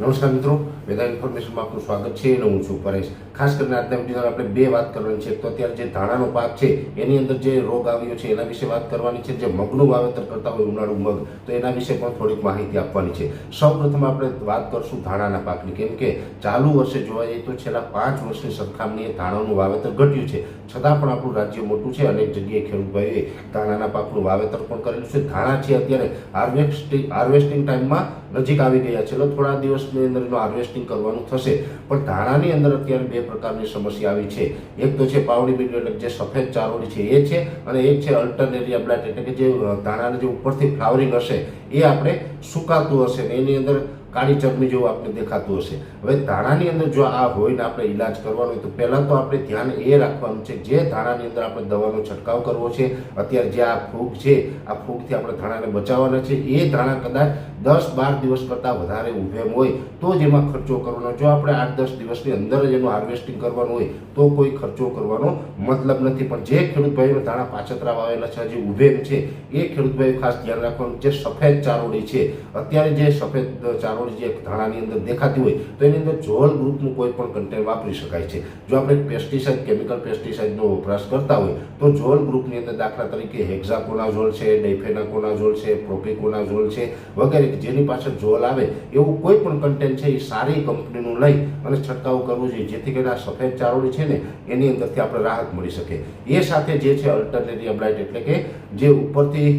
નમસ્કાર મિત્રો વેદા ઇન્ફોર્મેશનમાં આપનું સ્વાગત છે અને હું છું પરેશ. ખાસ કરીને આજના વિડીયોમાં આપણે બે વાત કરવાની છે. તો અત્યારે જે ધાણાનો પાક છે, એની અંદર જે રોગ આવ્યો છે, એના વિશે વાત કરવાની છે. જે મગનું વાવેતર કરતા હોય ઉનાળુ મગ, તો એના વિશે પણ થોડીક માહિતી આપવાની છે. સૌપ્રથમ આપણે વાત કરશું ધાણાના પાકની. કેમ કે ચાલુ વર્ષે જોવા જઈએ તો છેલ્લા પાંચ વર્ષની સરખામણીએ ધાણાનું વાવેતર ઘટ્યું છે. છતાં પણ આપણું રાજ્ય મોટું છે. અનેક જગ્યાએ ખેડૂતભાઈએ ધાણાના પાકનું વાવેતર પણ કરેલું છે. ધાણા છે અત્યારે હાર્વેસ્ટિંગ હાર્વેસ્ટિંગ ટાઈમમાં નજીક આવી ગયા છે. એટલે થોડા દિવસની અંદર એનું હાર્વેસ્ટિંગ કરવાનું થશે. પણ ધાણાની અંદર અત્યારે બે પ્રકારની સમસ્યા આવી છે. એક તો છે પાવડી બીજો એટલે જે સફેદ ચારોડી છે એ છે, અને એક છે અલ્ટરનેરિયા બ્લાટ એટલે કે જે ધાણાને જે ઉપરથી ફ્લાવરિંગ હશે, એ આપણે સુકાતું હશે ને એની અંદર કાળી ચરમી જેવું આપણે દેખાતું હશે. હવે ધાણાની અંદર જો આ હોય ને આપણે ઈલાજ કરવાનો હોય તો પહેલાં તો આપણે ધ્યાન એ રાખવાનું છે જે ધાણાની અંદર આપણે દવાનો છંટકાવ કરવો છે. અત્યારે જે આ ફૂગ છે, આ ફૂગથી આપણે ધાણાને બચાવવાના છે. એ ધાણા કદાચ દસ બાર દિવસ કરતાં વધારે ઉભેમ હોય, તો જ એમાં ખર્ચો કરવાનો. જો આપણે આઠ દસ દિવસની અંદર જ એનું હાર્વેસ્ટિંગ કરવાનું હોય, તો કોઈ ખર્ચો કરવાનો મતલબ નથી. પણ જે ખેડૂત ભાઈઓ ધાણા પાછતરા વાવેલા છે, હજી ઉભેમ છે, એ ખેડૂત ભાઈઓ ખાસ ધ્યાન રાખવાનું. જે સફેદ ચારોડી છે, અત્યારે જે સફેદ ચારોડી જે ધાણાની અંદર દેખાતી હોય, તો એની અંદર જોલ ગ્રુપનું કોઈ પણ કન્ટેન વાપરી શકાય છે. જો આપણે પેસ્ટિસાઇડ કેમિકલ પેસ્ટિસાઇડનો વપરાશ કરતા હોય, તો જોલ ગ્રુપની અંદર દાખલા તરીકે હેક્ઝાકોનાઝોલ છે ડાઇફેનાકોનાઝોલ છે પ્રોપિકોનાઝોલ છે, વગેરે જેની પાછળ જોલ આવે એવું કોઈ પણ કન્ટેન્ટ છે એ સારી કંપનીનું લઈ અને છંટકાવ કરવો જોઈએ. જેથી કરીને આ સફેદ ચારોળી છે ને, એની અંદરથી આપણે રાહત મળી શકે. એ સાથે જે છે અલ્ટરનેટિવ બ્લાઇટ એટલે કે જે ઉપરથી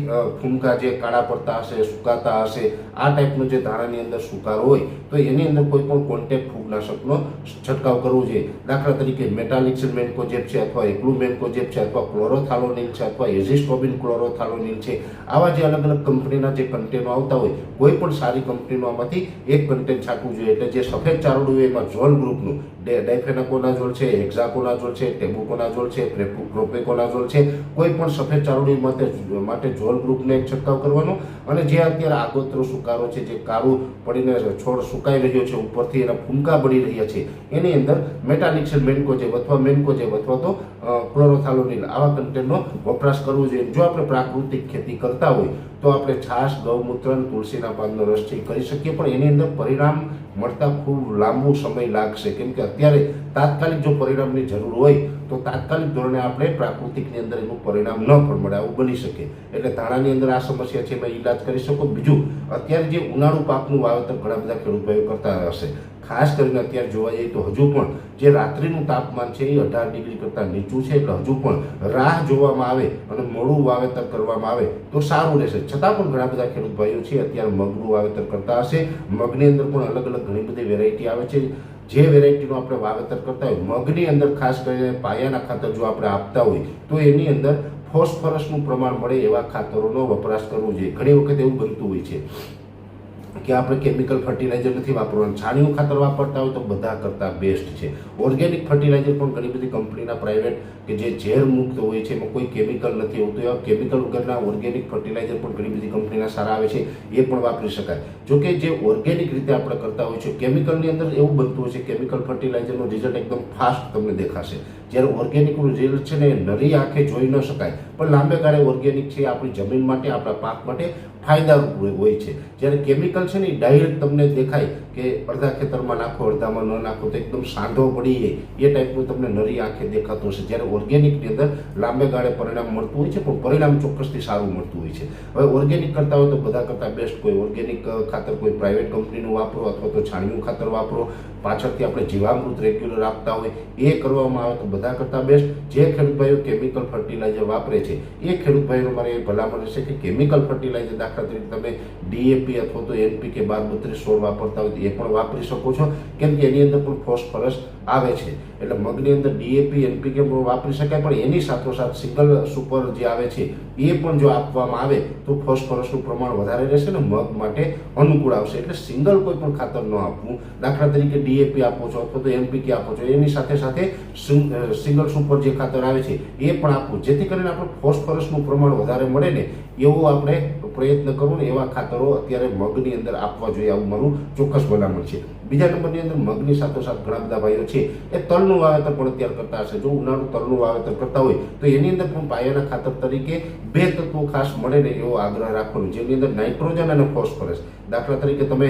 ફૂમકા જે કાળા પડતા હશે, સુકાતા હશે, આ ટાઈપનો જે ધાણાની અંદર સુકાર હોય, તો એની અંદર કોઈ પણ કોન્ટેક ફૂગનાશકનો છંટકાવ કરવો જોઈએ. દાખલા તરીકે મેટાલિક્સિન મેન્કોજેપ છે અથવા એકલું મેન્કોજેપ છે અથવા ક્લોરોથાલોનિલ છે અથવા એઝિસ્ટોબિન ક્લોરોથાલોનિલ છે. આવા જે અલગ અલગ કંપનીના જે કન્ટેનો આવતા હોય કોઈ પણ સારી કંપનીનો આમાંથી એક કન્ટેન્ટ છાંટવું જોઈએ. એટલે જે સફેદ ચારોડું એમાં ઝોલ ગ્રુપનું ડાયફેનાકોનાઝોલ છે હેક્ઝાકોનાઝોલ છે ટેબુકોનાઝોલ છે પ્રોપેકોના પ્રોપેકોનાઝોલ છે કોઈ પણ સફેદ ચારોડી માટે માટે ગ્રુપને એક છંટકાવ કરવાનો. અને જે અત્યારે આગોતરો સુકારો છે, જે કાળું પડીને છોડ સુકાઈ રહ્યો છે, ઉપરથી એના ફૂમકા બળી રહ્યા છે, એની અંદર મેટાલિક્સલ મેન્કોજેબ અથવા મેન્કોજેબ અથવા તો ક્લોરોથાલોનિલ આવા કન્ટેન્ટનો વપરાશ કરવો જોઈએ. જો આપણે પ્રાકૃતિક ખેતી કરતા હોય, તો આપણે છાશ, ગૌમૂત્ર અને તુલસીના પાનનો રસ છે કરી શકીએ, પણ એની અંદર પરિણામ મળતા ખૂબ લાંબો સમય લાગશે. કેમ કે અત્યારે તાત્કાલિક જો પરિણામની જરૂર હોય તો તાત્કાલિક ધોરણે આપણે પ્રાકૃતિકની અંદર એનું પરિણામ ન પણ મળે, આવું બની શકે. એટલે ધાણાની અંદર આ સમસ્યા છે, એમાં ઈલાજ કરી શકો. બીજું, અત્યારે જે ઉનાળુ પાકનું વાવેતર ઘણા બધા ખેડૂત ભાઈઓ કરતા હશે. ખાસ કરીને અત્યારે જોવા જઈએ તો હજુ પણ જે રાત્રિનું તાપમાન છે એ અઢાર ડિગ્રી કરતાં નીચું છે, એટલે હજુ પણ રાહ જોવામાં આવે અને મોડું વાવેતર કરવામાં આવે તો સારું રહેશે. છતાં પણ ઘણા બધા ખેડૂત ભાઈઓ છે, અત્યારે મગનું વાવેતર કરતા હશે. મગની અંદર પણ અલગ અલગ ઘણી બધી વેરાયટી આવે છે. જે વેરાયટીનું આપણે વાવેતર કરતા હોય, મગની અંદર ખાસ કરીને પાયાના ખાતર જો આપણે આપતા હોય, તો એની અંદર ફોસ્ફરસનું પ્રમાણ મળે એવા ખાતરોનો વપરાશ કરવો જોઈએ. ઘણી વખત એવું બનતું હોય છે. કે આપણે કેમિકલ ફર્ટિલાઇઝર નથી વાપરવાનું. છાણિયું ખાતર વાપરતા હોય તો બધા કરતાં બેસ્ટ છે. ઓર્ગેનિક ફર્ટિલાઇઝર પણ ઘણી બધી કંપનીના પ્રાઇવેટ કે જે ઝેર મુક્ત હોય છે, એમાં કોઈ કેમિકલ નથી હોતું. એવા કેમિકલ વગરના ઓર્ગેનિક ફર્ટિલાઇઝર પણ ઘણી બધી કંપનીના સારા આવે છે, એ પણ વાપરી શકાય. જો કે જે ઓર્ગેનિક રીતે આપણે કરતા હોય છે કેમિકલની અંદર એવું બનતું હોય છે કેમિકલ ફર્ટિલાઇઝરનું રિઝલ્ટ એકદમ ફાસ્ટ તમને દેખાશે. જ્યારે ઓર્ગેનિકનું રિઝલ્ટ છે ને નરી આંખે જોઈ ન શકાય. પણ લાંબે ગાળે ઓર્ગેનિક છે આપણી જમીન માટે, આપણા પાક માટે ફાયદારૂપ હોય છે. જ્યારે કેમિકલ છે ને એ ડાયરેક્ટ તમને દેખાય કે અડધા ખેતરમાં નાખો, અડધામાં ન નાખો, તો એકદમ સાંધો પડી જાય. એ ટાઈપનું તમને નરી આંખે દેખાતું હશે. જ્યારે ઓર્ગેનિકની અંદર લાંબે ગાળે પરિણામ મળતું હોય છે, પણ પરિણામ ચોક્કસથી સારું મળતું હોય છે. હવે ઓર્ગેનિક કરતા હોય તો બધા કરતાં બેસ્ટ કોઈ ઓર્ગેનિક ખાતર કોઈ પ્રાઇવેટ કંપનીનું વાપરો અથવા તો છાણિયું ખાતર વાપરો. પાછળથી આપણે જીવામૃત રેગ્યુલર આપતા હોય. એ કરવામાં આવે તો બધા કરતાં બેસ્ટ જે ખેડૂત ભાઈઓ કેમિકલ ફર્ટિલાઇઝર વાપરે છે, એ ખેડૂત ભાઈઓ મારે એ ભલામણ છે કે કેમિકલ ફર્ટિલાઇઝર દાખલા તરીકે તમે ડીએપી અથવા તો એનપીકે બાર બત્રીસ સોળ વાપરતા હોય એ પણ વાપરી શકો છો, કેમ કે એની અંદર પણ ફોસ્ફરસ આવે છે. એટલે મગની અંદર ડીએપી એનપીકે વાપરી શકાય, પણ એની સાથોસાથ સિંગલ સુપર જે આવે છે, એ પણ જો આપવામાં આવે તો ફોસ્ફરસનું પ્રમાણ વધારે રહેશે ને મગ માટે અનુકૂળ આવશે. એટલે સિંગલ કોઈ પણ ખાતર ન આપવું. દાખલા તરીકે ડીએપી આપો છો અથવા તો એમપીકે આપો છો, એની સાથે સાથે સિંગલ સુપર જે ખાતર આવે છે, એ પણ આપવું. જેથી કરીને આપણે ફોસ્ફરસનું પ્રમાણ વધારે મળે ને એવું આપણે પ્રયત્ન કરવો ને એવા ખાતરો અત્યારે મગની અંદર આપવા જોઈએ આવું મારું ચોક્કસ ભલામણ છે. બીજા નંબરની અંદર મગની સાથોસાથ ઘણા બધા ભાઈઓ છે. એ તલનું વાવેતર પણ અત્યારે કરતા હશે. જો ઉનાળું તલનું વાવેતર કરતા હોય, તો એની અંદર પણ પાયાના ખાતર તરીકે બે તત્વો ખાસ મળે ને એવો આગ્રહ રાખવાનો. જેની અંદર નાઇટ્રોજન અને ફોસ્ફરસ. દાખલા તરીકે તમે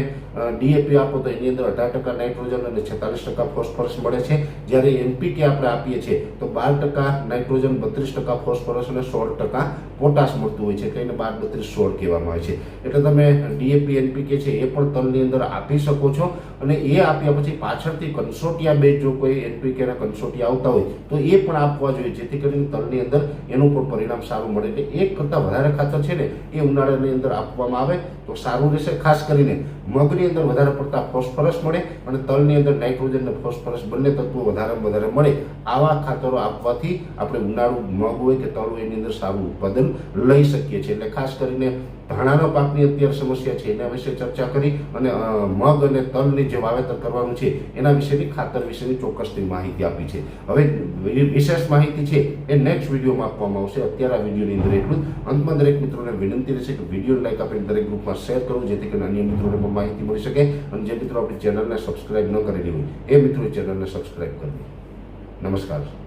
ડીએપી આપો તો એની અંદર અઢાર ટકા નાઇટ્રોજન અને છેતાલીસ ટકા ફોસ્ફરસ મળે છે. જ્યારે એનપીકે આપણે આપીએ છીએ, તો બાર ટકા નાઇટ્રોજન, બત્રીસ ટકા ફોસ્ફરસ અને સોળ ટકા પોટાશ મળતું હોય છે, કહીને બાર બત્રીસ સોળ કહેવામાં આવે છે. એટલે તમે ડીએપી એનપીકે છે, એ પણ તલની અંદર આપી શકો છો અને એ આપ્યા પછી પાછળથી કન્સોટિયા બેઝ જો કોઈ એનપીકેના કન્સોટિયા આવતા હોય, તો એ પણ આપવા જોઈએ, જેથી કરીને તલની અંદર એનું પણ પરિણામ સારું મળે. એટલે એક કરતાં વધારે ખાતર છે ને, એ ઉનાળાની અંદર આપવામાં આવે. તો સારું રહેશે, ખાસ કરીને મગની અંદર વધારે પડતા ફોસ્ફરસ મળે અને તલની અંદર નાઇટ્રોજન અને ફોસ્ફરસ બંને તત્વો વધારે વધારે મળે. આવા ખાતરો આપવાથી આપણે ઉનાળું મગ હોય કે તલ હોય એની અંદર સારું ઉત્પાદન લઈ શકીએ છીએ. એટલે ખાસ કરીને ધાણાના પાકની અત્યારે સમસ્યા છે. એના વિશે ચર્ચા કરી અને મગ અને તલની જે વાવેતર કરવાનું છે, એના વિશેની ખાતર વિશેની ચોક્કસની માહિતી આપી છે. હવે વિશેષ માહિતી છે એ નેક્સ્ટ વિડીયોમાં આપવામાં આવશે. અત્યારે આ વિડીયોની અંદર એટલું અંતમાં દરેક મિત્રોને વિનંતી રહેશે કે વીડિયો લાઈક આપીને દરેક ગ્રુપમાં શેર કરવું જેથી કરીને અન્ય મિત્રોને પણ માહિતી મળી શકે અને જે મિત્રો આપણી ચેનલને સબસ્ક્રાઇબ ન કરેલી હોય, એ મિત્રો ચેનલને સબસ્ક્રાઇબ કરવી નમસ્કાર.